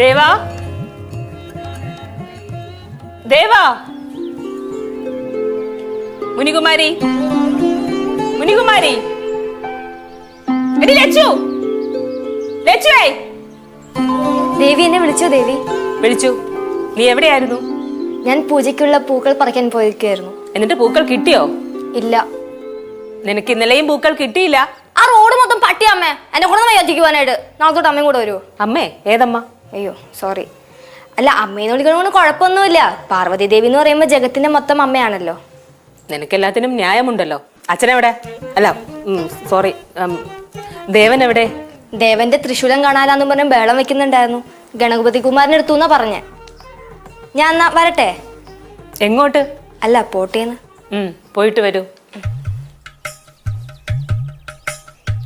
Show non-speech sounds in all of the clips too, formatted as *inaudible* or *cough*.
ദേവാ? ദേവാ? മുനികുമാരി? മുനികുമാരി? എടി ലച്ചു! ലച്ചുവേ! ദേവി എന്നെ വിളിച്ചോ ദേവി? വിളിച്ചു. നീ എവിടെയായിരുന്നു? ഞാൻ പൂജയ്ക്കുള്ള പൂക്കൾ പറിക്കാൻ പോയിരിക്കുകയായിരുന്നു. എന്നിട്ട് പൂക്കൾ കിട്ടിയോ? ഇല്ല. നിനക്ക് ഇന്നലെയും പൂക്കൾ കിട്ടിയില്ല? ആ റോഡ് മൊത്തം പട്ടി അമ്മേ. എന്നെ കൂടെ ഒന്ന് യോജിക്കുവാനായിട്ട് നാളെ തൊട്ട് അമ്മയും കൂടെ വരുമോ അമ്മേ ഏതമ്മ? അയ്യോ സോറി അല്ല അമ്മയെന്ന് വിളിക്കണോണ്ട് കുഴപ്പമൊന്നുമില്ല. പാർവതി ദേവി എന്ന് പറയുമ്പോൾ ജഗത്തിന്റെ മൊത്തം അമ്മയാണല്ലോ. നിനക്ക് എല്ലാത്തിനും ന്യായമുണ്ടല്ലോ. അച്ഛനെവിടെ? അല്ല സോറി ദേവൻ എവിടെ ദേവന്റെ തൃശൂലം കാണാനാന്ന് പറഞ്ഞ് ബഹളം വെക്കുന്നുണ്ടായിരുന്നു. ഗണപതി കുമാരന്റെ എന്നാ പറഞ്ഞേ. ഞാൻ എന്നാ വരട്ടെ? എങ്ങോട്ട്? അല്ല പോട്ടേന്ന്. ഉം, പോയിട്ട് വരൂ.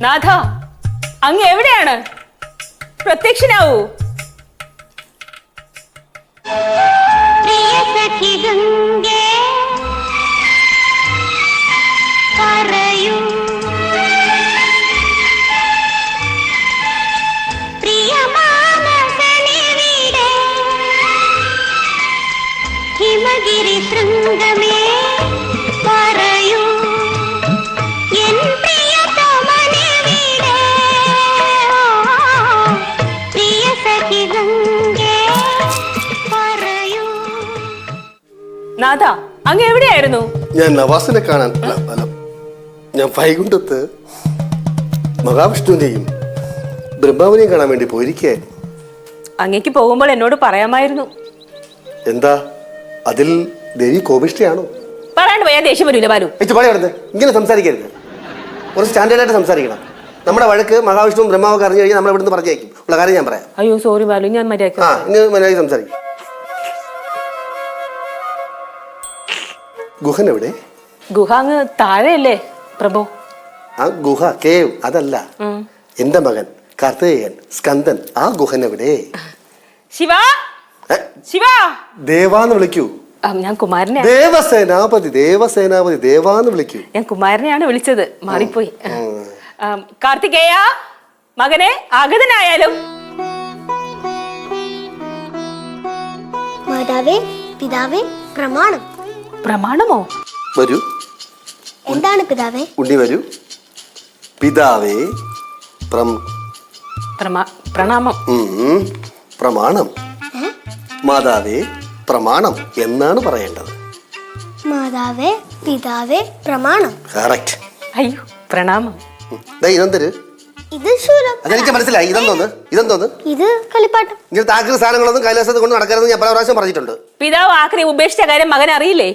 നാഥ അങ്ങ് എവിടെയാണ്? പ്രത്യക്ഷനാവൂ. പ്രിയ സഖി ഗംഗേ ഹിമഗിരി ശൃംഗമേ പറയൂ. എൻ പ്രിയതമനെവിടെ പ്രിയ സഖി ഗംഗേ പറയൂ. നാഥ അങ്ങ് എവിടെയായിരുന്നു? ഞാൻ നവാസിനെ കാണാൻ അല്ല അല്ല. ഞാൻ വൈകുണ്ഠത്ത് മഹാവിഷ്ണുവിനെയും ബ്രഹ്മാവിനെയും കാണാൻ വേണ്ടി പോയിരിക്കുകയായിരുന്നു. അങ്ങേക്ക് പോകുമ്പോൾ എന്നോട് പറയാമായിരുന്നു. എന്താ? അതിൽ ദേവി കോപിഷ്ഠയാണോ? പറയാണ്ട് പോയാൽ ദേഷ്യം വരൂല ബാലു. ഏച്ചി പാടി ഇങ്ങനെ സംസാരിക്കരുത്. ഒരു സ്റ്റാൻഡേർഡായിട്ട് സംസാരിക്കണം. നമ്മുടെ വഴക്ക് മഹാവിഷ്ണുവും ബ്രഹ്മാവൊക്കെ അറിഞ്ഞു കഴിഞ്ഞാൽ നമ്മൾ ഇവിടുന്ന് പറഞ്ഞേക്കും ഉള്ള കാര്യം ഞാൻ പറയാം. അയ്യോ സോറി ബാലു ഞാൻ മര്യാദ ആ ഇനി മര്യാദ സംസാരിക്കും. ഗുഹൻ എവിടെ? ഗുഹ അങ്ങ് താഴെയല്ലേ പ്രഭു? ആ ഗുഹ കേവ് അതല്ല. എന്റെ മകൻ കാർത്തികേയൻ സ്കന്ദൻ ആ ഗുഹൻ എവിടെ? ശിവ! ശിവ! ദേവാന്ന് വിളിക്കൂ. ഞാൻ കുമാരനെ ദേവസേനാപതി ദേവസേനാപതി ദേവാന്ന് വിളിക്കൂ. ഞാൻ കുമാരനെയാണ് വിളിച്ചത്. മാറിപ്പോയി. കാർത്തികേയ മകനെ ആഗതനായാലും മാതാവേ പിതാവേ പ്രമാണം. പ്രമാണമോ? വരൂ. എന്താണ് പിതാവേ? ഉണ്ണി വരൂ. പിതാവേ പ്രം പ്രമാ- പ്രണാമം. ഉം, പ്രമാണം. മാതാവേ പ്രമാണം എന്നാണ് പറയേണ്ടത്. മാതാവേ പിതാവേ പ്രമാണം. കറക്റ്റ് അയ്യോ പ്രണാമം. ഇതെന്തര്? ഇത് ശൂലം. അതെനിക്ക് മനസ്സിലായി. ഇതെന്തോന്ന്? ഇതെന്തോന്ന്? ഇത് കളിപ്പാട്ടം. ഇങ്ങനെ താക്കൽ സാധനങ്ങളൊന്നും കൈലാസത്തിൽ കൊണ്ട് നടക്കരുതെന്ന് ഞാൻ പല പ്രാവശ്യം പറഞ്ഞിട്ടുണ്ട്. പിതാവ് ആക്രി ഉപേക്ഷിച്ച കാര്യം മകൻ അറിയില്ലേ?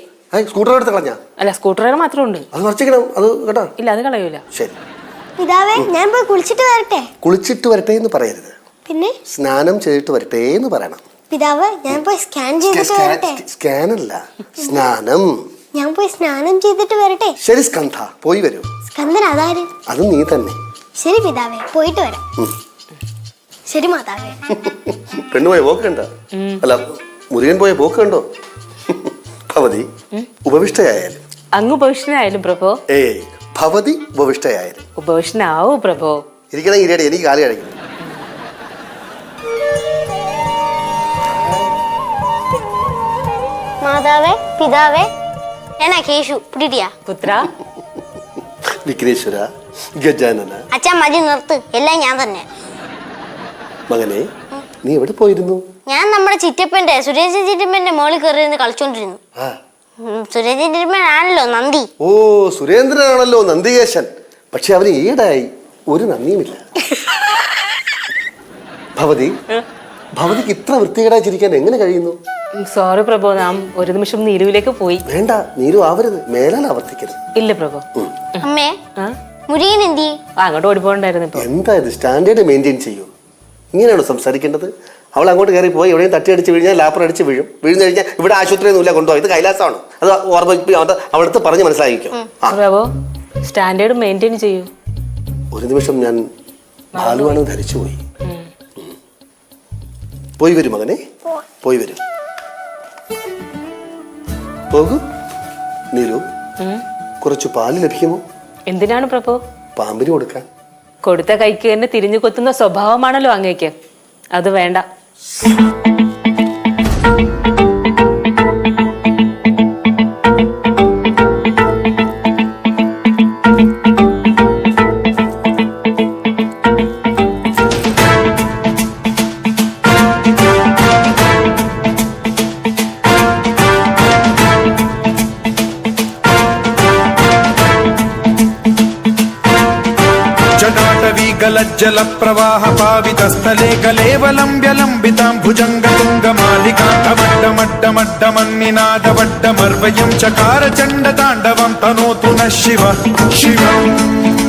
സ്കൂട്ടർ എടുത്ത് കളഞ്ഞാ? അല്ല സ്കൂട്ടറുകൾ മാത്രമേ ഉണ്ട് അത് മറിച്ചിക്കണം അത് കേട്ടോ? ഇല്ല അത് കളയൂല. ശരി. പിതാവേ ഞാൻ പോയി കുളിച്ചിട്ട് വരട്ടെ? കുളിച്ചിട്ട് വരട്ടെ എന്ന് പറയരുത്. പിന്നെ? സ്നാനം ചെയ്തിട്ട് വരട്ടെ എന്ന് പറയണം. പിതാവ് ഞാൻ പോയി സ്കാൻ ചെയ്തിട്ട് വരട്ടെ. അല്ല സ്നാനം. ഞാൻ പോയി സ്നാനം ചെയ്തിട്ട് വരട്ടെ. ശരി സ്കന്ധ. പോയി വരൂ. സ്കന്ധൻ അതാര്? അത് നീ തന്നെ. ശരി പിതാവേ പോയിട്ട് വരാം. ശരി മാതാവേ. *laughs* പെണ്ണു പോയ പോക്ക് കണ്ട? അല്ല മുരുകൻ പോയ പോക്ക് കണ്ടോ? ഭവതി ഉപവിഷ്ടയായാലും. അങ്ങ് ഉപവിഷ്ടനായാലും പ്രഭോ? ഏയ് ഭവതി ഉപവിഷ്ടയായാലും. ഉപവിഷ്ടനാവൂ പ്രഭോ. ഇരിക്കണേ ഈരടി എനിക്ക് കാലി കഴിക്കുന്നു മാതാവേ പിതാവേ ഞാനാ കേശു പിടിയാ പുത്ര. വിഘ്നേശ്വര ഗജാനന. അച്ഛൻ മതി നിർത്ത്. എല്ലാം ഞാൻ തന്നെ. മകനെ നീ എവിടെ പോയിരുന്നു? ഞാൻ നമ്മുടെ ചിറ്റപ്പന്റെ സുരേഷ് ചിറ്റപ്പന്റെ മോളിൽ കയറി ഇരുന്ന് കളിച്ചോണ്ടിരുന്നു. സുരേഷ് ചിറ്റപ്പൻ ആണല്ലോ നന്ദി. ഓ സുരേന്ദ്രനാണല്ലോ നന്ദികേശൻ. പക്ഷെ അവന് ഈടായി ഒരു നന്ദിയുമില്ല. *laughs* ഭവതി ഭവതിക്ക് ഇത്ര വൃത്തികേടായി ചിരിക്കാൻ എങ്ങനെ കഴിയുന്നു? സോറി പ്രഭോ നാം ഒരു നിമിഷം നീരുവിലേക്ക് പോയി. വേണ്ട നീരു ആവരുത്. മേലാൽ ആവർത്തിക്കരുത്. ഇല്ല പ്രഭോ. അമ്മേ മുരുകൻ എന്തി? ആ, അങ്ങോട്ട് ഓടിപ്പോണ്ടായിരുന്നു ഇപ്പൊ. എന്താ ഇത്? സ്റ്റാൻഡേർഡ് മെയിന്റെയിൻ ചെയ്യൂ. ഇങ്ങനെയാണോ സംസാരിക്കേണ്ടത്? അവൾ അങ്ങോട്ട് കയറി പോയി എവിടെയും തട്ടി അടിച്ച് വീഴിഞ്ഞാൽ ലാപ്പർ അടിച്ച് വീഴും. വീഴുന്ന കഴിഞ്ഞാൽ ഇവിടെ ആശുപത്രിയൊന്നുമില്ല കൊണ്ടുപോയി. ഇത് കൈലാസമാണ്. അത് ഓർമ്മിപ്പി അവിടെ അവിടുത്തെ പറഞ്ഞ് മനസ്സിലാക്കിക്കും. പ്രഭോ സ്റ്റാൻഡേർഡ് മെയിന്റെയിൻ ചെയ്യൂ. ഒരു നിമിഷം ഞാൻ ബാലുവാണ് ധരിച്ചു പോയി പോയി വരും മകനെ. പോയി വരും. പോകൂ. നീലു. കുറച്ച് പാൽ ലഭിക്കുമോ? എന്തിനാണ് പ്രഭു? പാമ്പിന് കൊടുക്കാൻ. കൊടുത്ത കൈക്ക് തന്നെ തിരിഞ്ഞു കൊത്തുന്ന സ്വഭാവമാണല്ലോ അങ്ങേക്ക്. അത് വേണ്ട. जटाटवीगलज्जलप्रवाह पावितस्थले कलेवलम्ब्यलम्बितां भुजङ्गतुङ्गमालिकान्तमड्डमड्डमड्डमन्निनादवड्डमर्वयं चकार चण्डताण्डवं तनोतु नः शिव शिवम्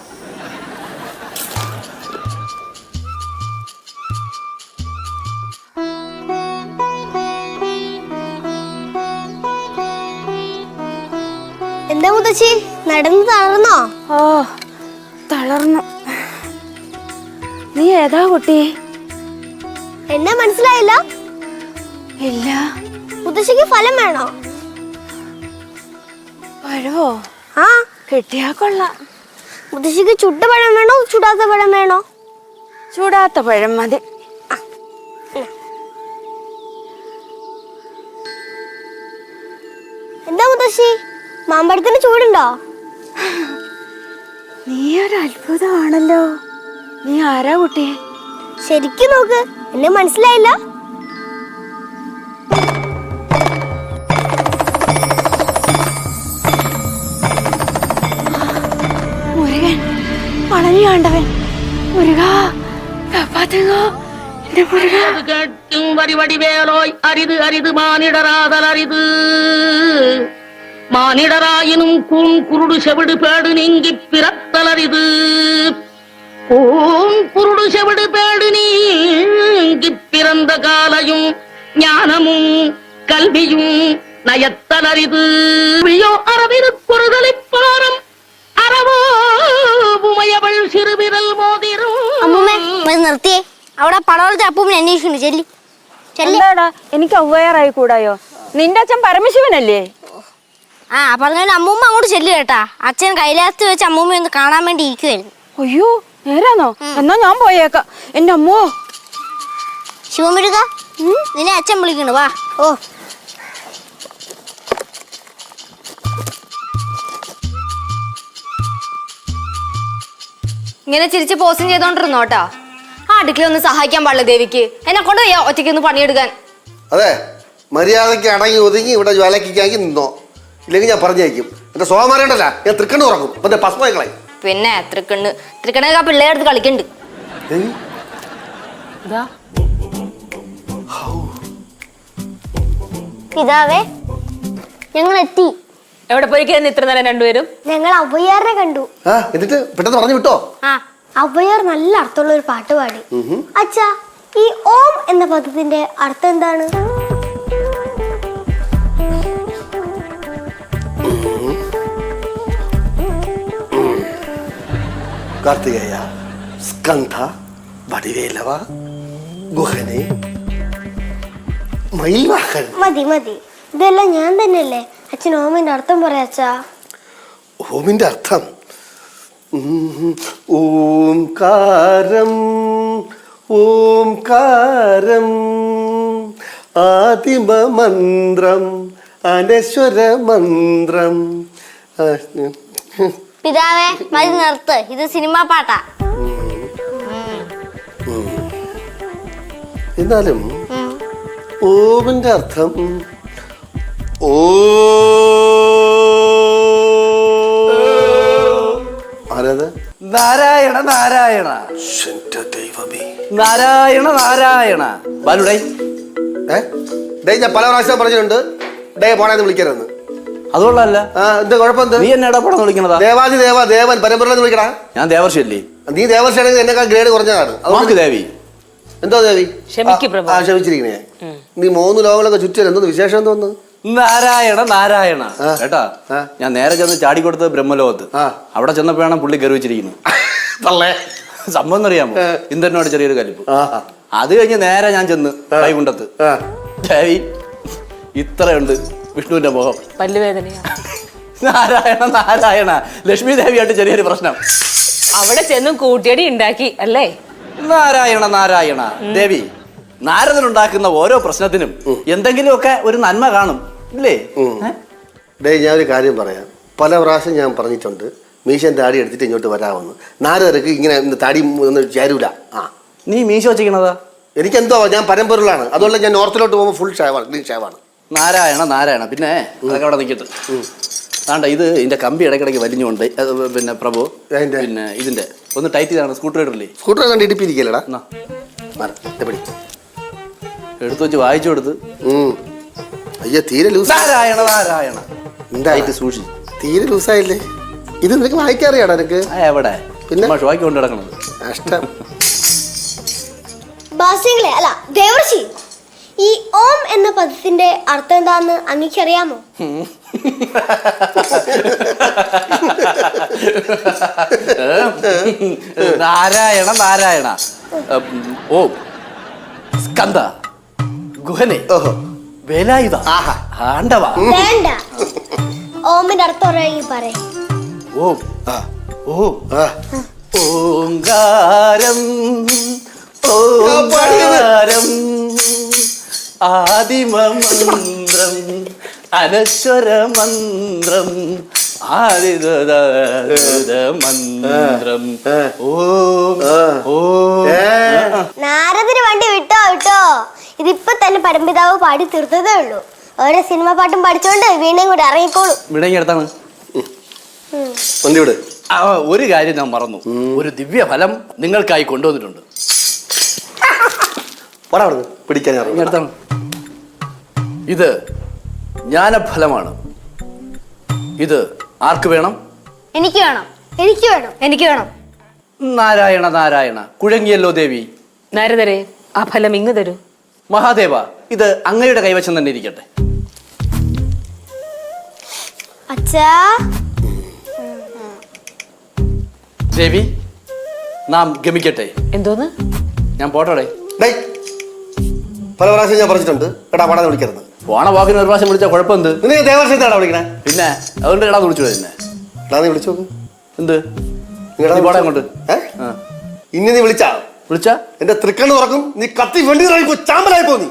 മുത്തശ്ശി നടന്ന് തളർന്നോ? ഓ തളർന്നു. നീ ഏതാ കുട്ടി? എന്നെ മനസ്സിലായില്ല? ഇല്ല. മുത്തശ്ശിക്ക് ഫലം വേണോ? പഴവോ ആ. കിട്ടിയാ കൊള്ളാം. മുത്തശ്ശിക്ക് ചുട്ട പഴം വേണോ ചുടാത്ത പഴം വേണോ? ചൂടാത്ത പഴം മതി. എന്താ മുത്തശ്ശി? മാമ്പഴത്തിന് ചൂടുണ്ടോ? നീ ഒരു അത്ഭുതമാണല്ലോ. നീ ആരാ കുട്ടി? ശരിക്കും നോക്ക് എന്നെ മനസ്സിലായില്ല? മുരുകൻ പളനി ആണ്ടവൻ. മുരുക കാപ്പാത്തങ്ങോ. കേട്ടും വരിവടി വേലോയ് അരിത് അരിത് മാനിടരാതലരിത് மானிடராயினும் கூன் குருடு செவிடு பேடு நீங்கிப் பிறத்தல் அரிது கூன் குருடு செவிடு பேடு நீங்கிப் பிறந்த காலையும் ஞானமும் கல்வியும் நயத்தல் அரிது வியோ அரவிருக்குறுதலைப் பாரம் அறவோ உமையவள் சிறுவிரல் അമ്മൂമ്മേ மோதிரும் മതി നിർത്തിയേ അവിടെ പടവലത്തെ അപ്പൂമ്മനെ അന്വേഷിക്കുന്നു ചെല്ലി ചെല്ലി എന്താടാ എനിക്ക് അവയറായി കൂടായോ നിന്റെ അച്ഛൻ പരമശിവനല്ലേ ആ അപ്പൊ അങ്ങനെ അമ്മൂമ്മ അങ്ങോട്ട് ചെല്ലു കേട്ടാ. അച്ഛൻ കൈലാസത്ത് വെച്ച് അമ്മൂമ്മ ഒന്ന് കാണാൻ വേണ്ടി ഇരിക്കുവായിരുന്നു. അയ്യോ നേരാന്നോ? എന്നാ ഞാൻ പോയേക്കാം. എന്റെ അമ്മോ. ശിവമുരുക നിന്നെ അച്ഛൻ വിളിക്കണു വാ. ഓ. ഇങ്ങനെ ചിരിച്ച് പോസ്റ്റിംഗ് ചെയ്തോണ്ടിരുന്നോ കേട്ടോ ആ അടുക്കള ഒന്ന് സഹായിക്കാൻ പാടില്ല ദേവിക്ക്. എന്നെ കൊണ്ട് വയ്യ ഒറ്റയ്ക്ക് ഒന്ന് പണിയെടുക്കാൻ. അതെ മര്യാദയ്ക്ക് അടങ്ങി ഒതുങ്ങി ഇവിടെ ജ്വാലക്കാക്കി നിന്നോ. ഇല്ലെങ്കിൽ ഞാൻ പറഞ്ഞേക്കും എന്റെ സോമാരണ്ടല്ല ഞാൻ തൃക്കണ്ണ് ഉറങ്ങും. അപ്പൊ പസ്മകളായി പിന്നെ തൃക്കണ്ണ് തൃക്കണ്ണൊക്കെ പിള്ളേരെ അടുത്ത് കളിക്കണ്ട്. പിതാവേ ഞങ്ങൾ എത്തി എവിടെ പോയിക്കായിരുന്നു ഇത്ര നേരം രണ്ടുപേരും? ഞങ്ങൾ അവയ്യാറിനെ കണ്ടു. ആ എന്നിട്ട് പെട്ടെന്ന് പറഞ്ഞു വിട്ടോ? ആ അവയ്യാർ നല്ല അർത്ഥമുള്ള ഒരു പാട്ട് പാടി. അച്ഛാ ഈ ഓം എന്ന പദത്തിന്റെ അർത്ഥം എന്താണ്? കാർത്തികേയ സ്കന്ധ വടിവേലവ ഗുഹനെ മയിൽവാഹൻ മതി മതി. ഇതെല്ലാം ഞാൻ തന്നെയല്ലേ? അച്ഛൻ ഓമിന്റെ അർത്ഥം പറയാച്ചാ ഓമിന്റെ അർത്ഥം? ഓംകാരം ഓംകാരം ആദിമമന്ത്രം അനശ്വര മന്ത്രം പിതാവേ മതി നിർത്ത്. ഇത് സിനിമാ പാട്ടാ. എന്നാലും ഓമിന്റെ അർത്ഥം ഓ. ആരത്? നാരായണ നാരായണ. എന്റെ ദൈവമേ. നാരായണ നാരായണ. ബാലുടൈ ഏ? ഡേ ഞാൻ പല പ്രാവശ്യം പറഞ്ഞിട്ടുണ്ട്. ഡേ പോണെന്ന് വിളിക്കരുതെന്ന്. അതുകൊള്ളല്ല. എന്താ കുഴപ്പം നീ എന്നെ പടം വിളിക്കണതാ. ദേവാദി ദേവ ദേവൻ പരമ്പര വിളിക്കടാ. ഞാൻ ദേവർഷി അല്ലേ നീ എന്നെക്കാൾ ഗ്രേഡ് കുറഞ്ഞതാണ് ദേവി. എന്തോ ദേവി? ആ. ക്ഷമിച്ചിരിക്കണേ. നീ മൂന്ന് ലോകങ്ങളൊക്കെ വിശേഷം തോന്നുന്നു നാരായണ നാരായണ. കേട്ടാ? ഞാൻ നേരെ ചെന്ന് ചാടിക്കൊടുത്തത് ബ്രഹ്മലോകത്ത്. അവിടെ ചെന്നപ്പോഴാണ് പുള്ളി ഗർവിച്ചിരിക്കുന്നത് തള്ളേ. സംഭവം അറിയാമോ. ഇന്ദ്രനോട് ചെറിയൊരു കലിപ്പ്. ആ. അത് കഴിഞ്ഞ് നേരെ ഞാൻ ചെന്ന് കൈകുണ്ടത്ത്. ദേവി ഇത്രയുണ്ട്. വിഷ്ണുവിന്റെ മുഖം. പല്ലുവേദന *laughs* നാരായണ നാരായണ. ലക്ഷ്മി ദേവിയായിട്ട് ചെറിയൊരു പ്രശ്നം. അവിടെ ചെന്നും കൂട്ടിയടി ഉണ്ടാക്കി അല്ലേ? നാരായണ നാരായണ. ദേവി നാരദൻ ഉണ്ടാക്കുന്ന ഓരോ പ്രശ്നത്തിനും എന്തെങ്കിലുമൊക്കെ ഒരു നന്മ കാണും ഇല്ലേ? ഡേ ഞാൻ ഒരു കാര്യം പറയാം. പല പ്രാവശ്യം ഞാൻ പറഞ്ഞിട്ടുണ്ട് മീശൻ താടി എടുത്തിട്ട് ഇങ്ങോട്ട് വരാമെന്ന്. നാരദർക്ക് ഇങ്ങനെ താടി ചേരൂല. ആ. നീ മീശ വെച്ചിരിക്കണതാ? എനിക്കെന്തോ ഞാൻ പരമ്പൊരുളാണ്. അതുകൊണ്ട് ഞാൻ നോർത്തിലോട്ട് പോകുമ്പോൾ ഫുൾ ഷേവാണ് ക്ലീൻ ഷേവാണ്. നാരായണ നാരായണ. പിന്നെ അതൊക്കെ അവിടെ നിൽക്കട്ടെ. ആണ്ട ഇത് ഇതിന്റെ കമ്പി ഇടയ്ക്കിടയ്ക്ക് വലിഞ്ഞുകൊണ്ട് പിന്നെ പ്രഭു? പിന്നെ ഇതിന്റെ. ഒന്ന് ടൈറ്റ് ചെയ്താണ് സ്കൂട്ടർ ഇടല്ലേ? സ്കൂട്ടർ കണ്ട് ഇടിപ്പിരിക്കലടാ. എടുത്തു വെച്ച് വായിച്ചു കൊടുത്ത്. അയ്യോ തീരെ ലൂസ് നാരായണ നാരായണ. എന്തായിട്ട് സൂക്ഷി തീരെ ലൂസായില്ലേ ഇത് നിനക്ക് വായിക്കാറിയാടാ നിനക്ക്? എവിടെ? പിന്നെ? വായിക്കൊണ്ട് കിടക്കണത് കഷ്ടം ബാസിങ്ങളെ അല്ല ദേവർഷി. ഈ ഓം എന്ന പദത്തിന്റെ അർത്ഥം എന്താന്ന് അങ്ങേക്കറിയാമോ? നാരായണ നാരായണ. ഓം ഓ സ്കന്ദ ഗുഹനെ വേലായുധ ആഹാ. ആണ്ടവ വേണ്ട. ഓമിന്റെ അർത്ഥം പറയുകയും പറയും. ഓ. ആ. ഓ. ഓങ്കാരം. ഓങ്കാരം. ആദിമമന്ത്രം അനശ്വര മന്ത്രം മന്ത്രം ഓം ഓം. നാരദിന് വണ്ടി വിട്ടോ വിട്ടോ. ഇതിപ്പോ തന്നെ പരമ്പിതാവ് പാടി തീർത്തതേ ഉള്ളൂ. ഓരോ സിനിമ പാട്ടും പഠിച്ചോണ്ട് വീണ്ടും കൂടെ ഇറങ്ങിക്കോളൂ. വിടങ്ങി അടുത്താണ്. ആ, ഒരു കാര്യം ഞാൻ മറന്നു. ഒരു ദിവ്യ ഫലം നിങ്ങൾക്കായി കൊണ്ടുവന്നിട്ടുണ്ട്. പോടാ അവിടുന്ന്. പിടിക്കാൻ ഞാൻ ഇങ്ങ് അടുത്താണ് ഇത് ജ്ഞാനഫലമാണ്. ഇത് ആർക്ക് വേണം? എനിക്ക് വേണം. എനിക്ക് വേണം. എനിക്ക് വേണം. നാരായണ നാരായണ. കുഴങ്ങിയല്ലോ ദേവി. നാരദരെ ആ ഫലം ഇങ്ങ് തരൂ. മഹാദേവ ഇത് അങ്ങയുടെ കൈവശം തന്നെ ഇരിക്കട്ടെ. അച്ഛാ. ദേവി നാം ഗമിക്കട്ടെ. എന്തോന്ന്? ഞാൻ പോട്ടോടെ ഡേയ് പല പ്രാവശ്യം ഞാൻ പറഞ്ഞിട്ടുണ്ട്. എടാ പടാന്ന് വിളിക്കരുത്. പോണ വാക്കിന് ഒരു പ്രാവശ്യം വിളിച്ചാൽ കുഴപ്പമെന്ത്? നിന്നെ ദേവർഷത്താണോ വിളിക്കണേ? പിന്നെ അതുകൊണ്ട് എടാ വിളിച്ചു പിന്നെ എടാ നീ വിളിച്ചു നോക്ക്. എന്ത്? നിങ്ങടാ നീ പോടാ. അങ്ങോട്ട്. ഏ? ഇനി നീ വിളിച്ചാ? വിളിച്ചാ? എന്റെ തൃക്കണ്ണ് തുറക്കും. നീ കത്തി വെണ്ടി ചാമ്പലായി പോ നീ.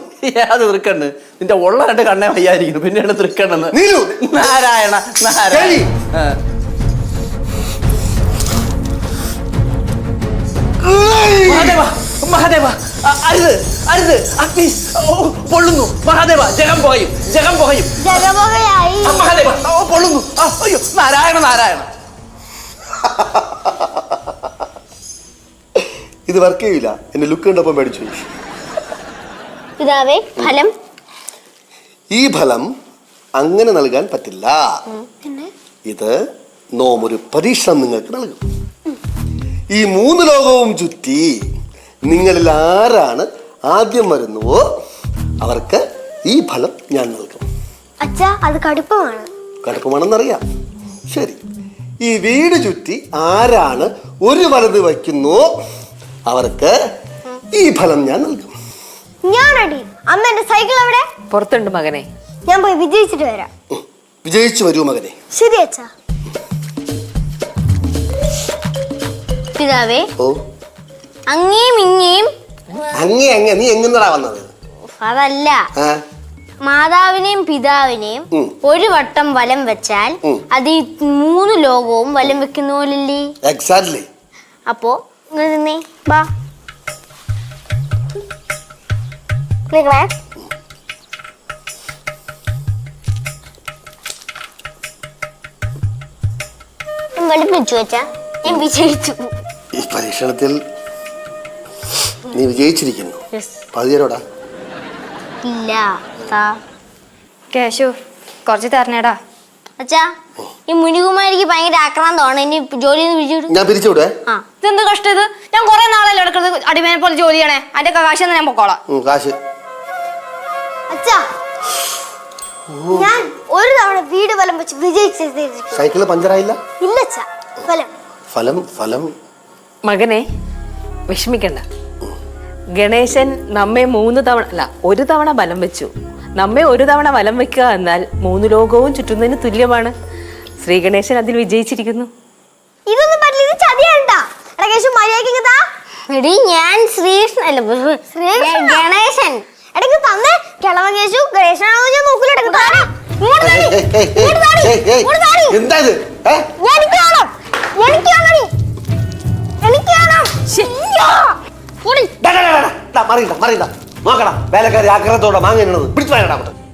അത് തൃക്കണ്ണ്? നിന്റെ ഉള്ള രണ്ട് കണ്ണേ വയ്യായിരിക്കുന്നു. പിന്നെയാണ് തൃക്കണ്ണെന്ന്. നീലു. നാരായണ നാരായണ. മഹാദേവ മഹാദേവ അരുത് അരുത് അഗ്നി പൊള്ളുന്നു. മഹാദേവ ജഗം പുകയും ജഗം പുകയും. ജഗമോഹയായി ആ, മഹാദേവ ഓ പൊള്ളുന്നു. ആ, അയ്യോ നാരായണ നാരായണ. ഇത് വർക്ക് ചെയ്യില്ല എന്റെ ലുക്ക് കണ്ടപ്പം മേടിച്ചു. പിതാവേ ഫലം? ഈ ഫലം അങ്ങനെ നൽകാൻ പറ്റില്ല. ഇത് നോമൊരു പരീക്ഷണം നിങ്ങൾക്ക് നൽകും. ഈ മൂന്ന് ലോകവും ചുറ്റി നിങ്ങളിൽ ആരാണ് ആദ്യം വരുന്നുവോ അവർക്ക് ഈ ഫലം ഞാൻ നൽകും. അച്ഛാ അത് കടുപ്പമാണ്. കടുപ്പമാണെന്നറിയാം. ശരി. ഈ വീട് ചുറ്റി ആരാണ് ഒരു വലത് വയ്ക്കുന്നു അവർക്ക് ഈ ഫലം ഞാൻ നൽകും. ഞാനടി. അമ്മ എന്റെ സൈക്കിൾ എവിടെ? പുറത്തുണ്ട് മകനെ. ഞാൻ പോയി വിജയിച്ചിട്ട് വരാം. വിജയിച്ചു വരൂ മകനെ. ശരി അച്ഛാ. പിതാവേ ഓ. അങ്ങേയും ഇങ്ങേയും അങ്ങേ അങ്ങേ നീ എങ്ങുന്നടാ വന്നത്? അതല്ല. ആ. മാതാവിനെയും പിതാവിനെയും ഉം. ഒരു വട്ടം വലം വെച്ചാൽ ഉം. അത് ഈ മൂന്ന് ലോകവും വലം വെക്കുന്ന പോലല്ലേ? എക്സാക്ട്ലി അപ്പോ ഇങ്ങ് നിന്നേ ബാ. നിങ്ങളെ വെളുപ്പിച്ചു വെച്ചാ ഞാൻ വിജയിച്ചു ഈ പരീക്ഷണത്തിൽ നീ വിജയിച്ചിരിക്കുന്നു. പതിയരോടാ ഇല്ല താ കേശു കുറച്ച് തരണേടാ. അച്ഛാ ഈ മുനികുമാരിക്ക് ഭയങ്കര ആക്രാന്തമാണ് ഇനി ജോലി ഞാൻ പിരിച്ചുവിടെ ആ. ഇതെന്ത് കഷ്ടം ഇത്? ഞാൻ കുറെ നാളല്ലേ എടുക്കുന്നത് അടിമേനെ പോലെ ജോലി ചെയ്യണേ. അതിന്റെ കാശ് ഞാൻ പൊക്കോളാം. കാശ്. അച്ഛാ ഞാൻ ഒരു തവണ വീട് ഫലം വെച്ച് വിജയിച്ചു സൈക്കിൾ പഞ്ചറായില്ല? ഇല്ല അച്ഛാ. ഫലം. ഫലം ഫലം. മകനെ വിഷമിക്കണ്ട. ഗണേശൻ നമ്മെ മൂന്ന് തവണ അല്ല ഒരു തവണ ബലം വെച്ചു. നമ്മെ ഒരു തവണ വലം വെക്കുക എന്നാൽ മൂന്ന് ലോകവും ചുറ്റുന്നതിന് തുല്യമാണ്. ശ്രീ ഗണേശൻ അതിൽ വിജയിച്ചിരിക്കുന്നു. ഇതൊന്നും പറ്റില്ല ഇത് ചതിയാണ്ടാ ഇടയ്ക്ക് മര്യാദയ്ക്ക് എടി ഞാൻ ശ്രീകൃഷ്ണൻ അല്ല ഗണേശൻ. ഇടയ്ക്ക് തന്നെ. കിളവ കേശു ഗണേശനാണോ ഞാൻ നോക്കൂല. ഇടയ്ക്ക് താടാ. ഇങ്ങോട്ട് താടി. ഏയ്, ഏയ്, വേണം എനിക്ക് വേണം നീ. എനിക്ക് വേണം അയ്യോ. ഓടി. ഡാ,